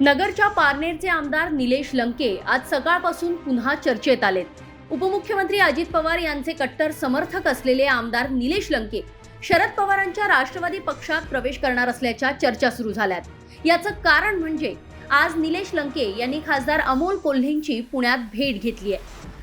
नगरच्या पारनेरचे आमदार निलेश लंके आज सकाळपासून पुन्हा चर्चेत आलेत. उपमुख्यमंत्री अजित पवार यांचे कट्टर समर्थक असलेले आमदार निलेश लंके शरद पवारांच्या राष्ट्रवादी पक्षात प्रवेश करणार असल्याच्या चर्चा सुरू झाल्यात. याचं कारण म्हणजे आज निलेश लंके यांनी खासदार अमोल कोल्हेंची पुण्यात भेट घेतली आहे.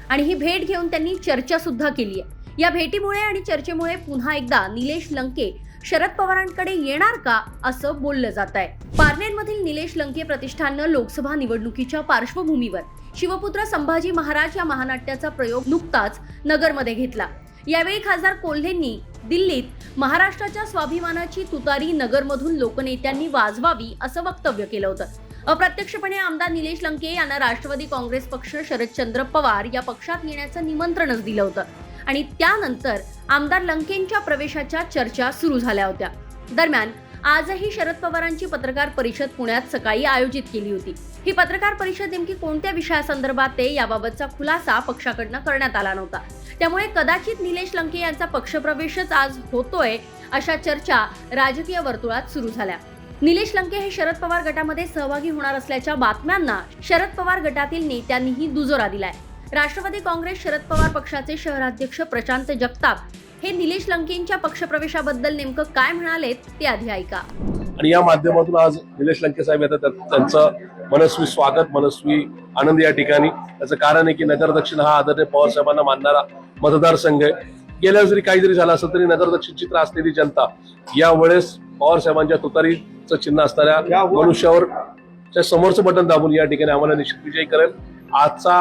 आणि ही भेट घेऊन त्यांनी चर्चा सुद्धा केली आहे. या भेटीमुळे आणि चर्चेमुळे पुन्हा एकदा निलेश लंके शरद पवारांकडे येणार का असं बोललं जात आहे. पारनेरमधील निलेश लंके प्रतिष्ठाननं लोकसभा निवडणुकीच्या पार्श्वभूमीवर शिवपुत्र संभाजी महाराज या महानाट्याचा प्रयोग नुकताच नगरमध्ये घेतला. यावेळी खासदार कोल्हेंनी दिल्लीत महाराष्ट्राच्या स्वाभिमानाची तुतारी नगरमधून लोकनेत्यांनी वाजवावी असं वक्तव्य केलं होतं. अप्रत्यक्षपणे आमदार निलेश लंके यांना राष्ट्रवादी काँग्रेस पक्ष शरदचंद्र पवार या पक्षात येण्याचं निमंत्रणच दिलं होतं. आणि त्यानंतर आमदार लंकेंच्या प्रवेशाच्या चर्चा सुरू झाल्या होत्या. दरम्यान आजही शरद पवारांची पत्रकार परिषद पुण्यात सकाळी आयोजित केली होती. ही पत्रकार परिषद नेमकी कोणत्या विषयासंदर्भात ते याबाबतचा खुलासा पक्षाकडनं करण्यात आला नव्हता. त्यामुळे कदाचित निलेश लंके यांचा पक्षप्रवेशच आज होतोय अशा चर्चा राजकीय वर्तुळात सुरू झाल्या. निलेश लंके हे शरद पवार गटामध्ये सहभागी होणार असल्याच्या बातम्यांना शरद पवार गटातील नेत्यांनीही दुजोरा दिलाय. राष्ट्रवादी काँग्रेस शरद पवार पक्षाचे शहराध्यक्ष प्रशांत जगताप हे निलेश लंकेंच्या पक्षप्रवेशाबद्दल नेमकं काय म्हणालेत ते आधी ऐका. आणि या माध्यमातून आज निलेश लंके साहेब येतात. त्यांचं मनस्वी स्वागत मनस्वी आनंद या ठिकाणी. त्याचं कारण आहे की नगर दक्षिण हा आदरणीय पवार साहेबांना मानणारा मतदारसंघ आहे. गेल्या जरी काही जरी झालं असलं तरी नगर दक्षिण चित्र असलेली जनता यावेळेस पवार साहेबांच्या तुतारीचं चिन्ह असणाऱ्या मनुष्यावर च्या समोरचं बटन दाबून या ठिकाणी आम्हाला निश्चित विजयी करेल. आजचा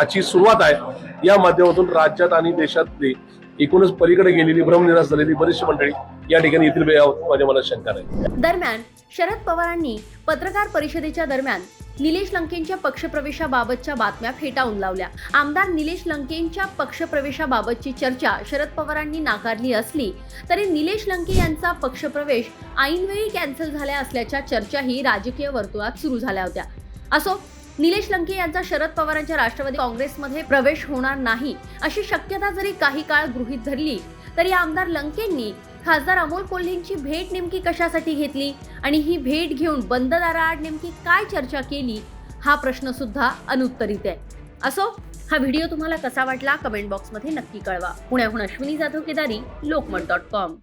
आजची सुरुवात आहे. या माध्यमातून राज्यात आणि देशातली एकूणच पलीकडे गेलेली भ्रमनिराश झालेली बरीचशी मंडळी या ठिकाणी येथील माझ्या मला शंका नाही. दरम्यान शरद पवारांनी पत्रकार परिषदेच्या दरम्यान निलेश लंकेंच्या पक्षप्रवेशाबाबतच्या बातम्या फेटाळून लावल्या. आमदार निलेश लंकेंच्या पक्षप्रवेशाबाबतची चर्चा शरद पवारांनी नाकारली असली तरी निलेश लंके यांचा पक्षप्रवेश ऐनवेळी कॅन्सल झाल्या असल्याच्या चर्चाही राजकीय वर्तुळात सुरू झाल्या होत्या. असो निलेश लंके यांचा शरद पवारांच्या राष्ट्रवादी काँग्रेसमध्ये प्रवेश होणार नाही अशी शक्यता जरी काही काळ गृहीत धरली तरी आमदार लंकेंनी खासदार अमोल कोल्हेंची भेट नेमकी कशासाठी घेतली आणि ही भेट घेऊन बंद दाराआड नेमकी काय चर्चा केली हा प्रश्न सुद्धा अनुत्तरित आहे. असो हा व्हिडिओ तुम्हाला कसा वाटला कमेंट बॉक्समध्ये नक्की कळवा. पुण्याहून अश्विनी जाधव केदारी लोकमत डॉट कॉम.